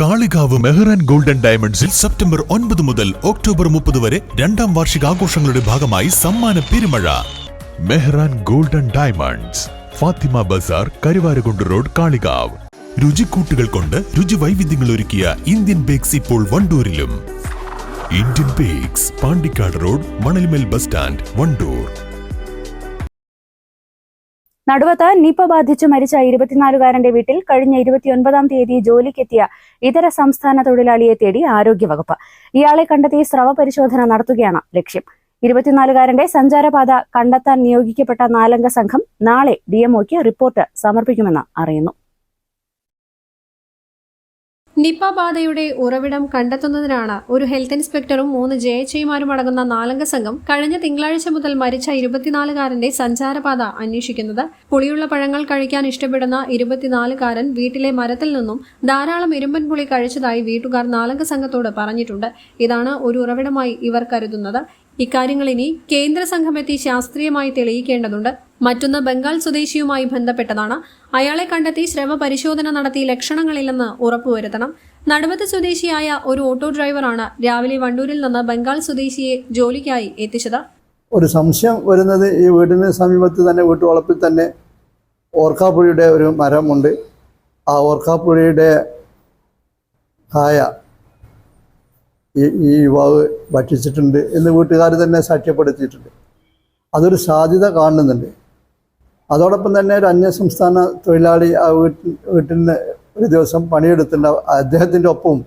Kalikavu Mehran golden ഡയമണ്ട്സിൽ September ഒൻപത് മുതൽ ഒക്ടോബർ മുപ്പത് വരെ രണ്ടാം വാർഷിക ആഘോഷങ്ങളുടെ ഭാഗമായി സമ്മാന പെരുമഴ. Mehran golden diamonds Fathima Bazar Karuvarakundu road Kalikavu. രുചിക്കൂട്ടുകൾ കൊണ്ട് രുചി വൈവിധ്യങ്ങൾ ഒരുക്കിയ ഇന്ത്യൻ ബേക്സ് ഇപ്പോൾ വണ്ടൂരിലും. Indian bakes Pandikkad road Manalmel bus stand Wandoor. നടുവത്ത് നിപ ബാധിച്ചു മരിച്ച ഇരുപത്തിനാലുകാരന്റെ വീട്ടിൽ കഴിഞ്ഞ ഇരുപത്തിയൊൻപതാം തീയതി ജോലിക്കെത്തിയ ഇതര സംസ്ഥാന തൊഴിലാളിയെ തേടി ആരോഗ്യവകുപ്പ്. ഇയാളെ കണ്ടെത്തി സ്രവ പരിശോധന നടത്തുകയാണ് ലക്ഷ്യം. ഇരുപത്തിനാലുകാരന്റെ സഞ്ചാരപാത കണ്ടെത്താൻ നിയോഗിക്കപ്പെട്ട നാലംഗ സംഘം നാളെ ഡിഎംഒക്ക് റിപ്പോർട്ട് സമർപ്പിക്കുമെന്ന് അറിയുന്നു. നിപ ബാധയുടെ ഉറവിടം കണ്ടെത്തുന്നതിനാണ് ഒരു ഹെൽത്ത് ഇൻസ്പെക്ടറും മൂന്ന് ജെ ജയച്ചയുമാരും അടങ്ങുന്ന നാലംഗ സംഘം കഴിഞ്ഞ തിങ്കളാഴ്ച മുതൽ മരിച്ച ഇരുപത്തിനാലുകാരന്റെ സഞ്ചാരപാത അന്വേഷിക്കുന്നത്. പുളിയുള്ള പഴങ്ങൾ കഴിക്കാൻ ഇഷ്ടപ്പെടുന്ന ഇരുപത്തിനാലുകാരൻ വീട്ടിലെ മരത്തിൽ നിന്നും ധാരാളം ഇരുമ്പൻ പുളി കഴിച്ചതായി വീട്ടുകാർ നാലംഗ സംഘത്തോട് പറഞ്ഞിട്ടുണ്ട്. ഇതാണ് ഒരു ഉറവിടമായി ഇവർ കരുതുന്നത്. ഇക്കാര്യങ്ങൾ ഇനി കേന്ദ്ര സംഘമെത്തി ശാസ്ത്രീയമായി തെളിയിക്കേണ്ടതുണ്ട്. മറ്റൊന്ന് ബംഗാൾ സ്വദേശിയുമായി ബന്ധപ്പെട്ടതാണ്. അയാളെ കണ്ടെത്തി ശ്രവ പരിശോധന നടത്തി ലക്ഷണങ്ങളില്ലെന്ന് ഉറപ്പുവരുത്തണം. നടുവത്ത് സ്വദേശിയായ ഒരു ഓട്ടോ ഡ്രൈവറാണ് രാവിലെ വണ്ടൂരിൽ നിന്ന് ബംഗാൾ സ്വദേശിയെ ജോലിക്കായി എത്തിച്ചത്. ഒരു സംശയം വരുന്നത് ഈ വീടിന് സമീപത്ത് തന്നെ വീട്ടുവളപ്പിൽ തന്നെ ഓർക്കാപ്പുഴയുടെ ഒരു മരമുണ്ട്. ആ ഓർക്കാപ്പുഴയുടെ കായ ഈ ഈ യുവാവ് ഭക്ഷിച്ചിട്ടുണ്ട് എന്ന് വീട്ടുകാർ തന്നെ സാക്ഷ്യപ്പെടുത്തിയിട്ടുണ്ട്. അതൊരു സാധ്യത കാണുന്നുണ്ട്. അതോടൊപ്പം തന്നെ ഒരു അന്യസംസ്ഥാന തൊഴിലാളി ആ വീട്ടിൽ വീട്ടിൽ നിന്ന് ഒരു ദിവസം പണിയെടുത്തിട്ടുണ്ട് അദ്ദേഹത്തിന്റെ ഒപ്പവും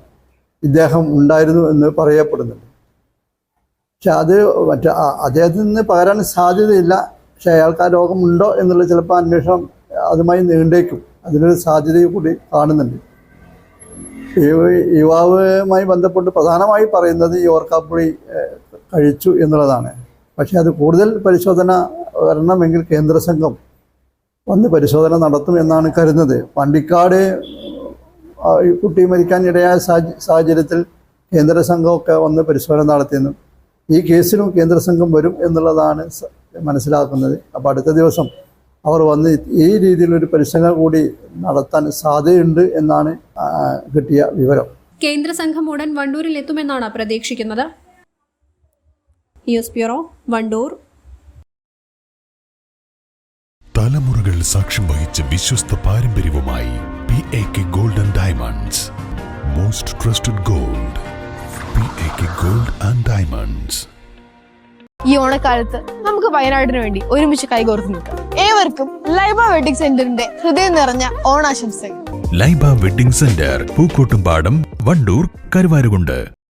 ഇദ്ദേഹം ഉണ്ടായിരുന്നു എന്ന് പറയപ്പെടുന്നുണ്ട്. പക്ഷെ അത് മറ്റേ അദ്ദേഹത്തിൽ നിന്ന് പകരാൻ സാധ്യതയില്ല. പക്ഷെ അയാൾക്ക് ആ രോഗമുണ്ടോ എന്നുള്ള ചിലപ്പോൾ അന്വേഷണം അതുമായി നീണ്ടേക്കും. അതിനൊരു സാധ്യത കൂടി കാണുന്നുണ്ട്. യുവാവുമായി ബന്ധപ്പെട്ട് പ്രധാനമായി പറയുന്നത് ഈ ഓർക്കാപ്പുളി കഴിച്ചു എന്നുള്ളതാണ്. പക്ഷേ അത് കൂടുതൽ പരിശോധന വരണമെങ്കിൽ കേന്ദ്ര സംഘം വന്ന് പരിശോധന നടത്തും എന്നാണ് കരുതുന്നത്. പണ്ടിക്കാട് കുട്ടി മരിക്കാൻ ഇടയായ സാഹചര്യത്തിൽ കേന്ദ്ര സംഘമൊക്കെ വന്ന് പരിശോധന നടത്തിയെന്നു ഈ കേസിലും കേന്ദ്ര സംഘം വരും എന്നുള്ളതാണ് മനസ്സിലാക്കുന്നത്. അപ്പോൾ അടുത്ത ദിവസം അവർ വന്ന് ഈ രീതിയിലൊരു പരിശോധന കൂടി നടത്താൻ സാധ്യതയുണ്ട് എന്നാണ് കിട്ടിയ വിവരം. കേന്ദ്ര സംഘം ഉടൻ വണ്ടൂരിൽ എത്തുമെന്നാണ് പ്രതീക്ഷിക്കുന്നത്. News bureau Wandoor. തലമുറകൾ സാക്ഷ്യം വഹിച്ച വിശ്വസ്ത പാരമ്പര്യവുമായി P A K golden diamonds most trusted gold P A K gold and diamonds ഈ ഓണക്കാലത്ത് നമുക്ക് വയനാടിന് വേണ്ടി ഒരുമിച്ച് കൈകോർത്ത് നിൽക്കാം. ഏവർക്കും ലൈബ വെഡിങ് സെന്ററിന്റെ ഹൃദയം നിറഞ്ഞ ഓണാശംസകൾ. Laiba wedding centre Pookkottumpadam Wandoor Karuvarakundu.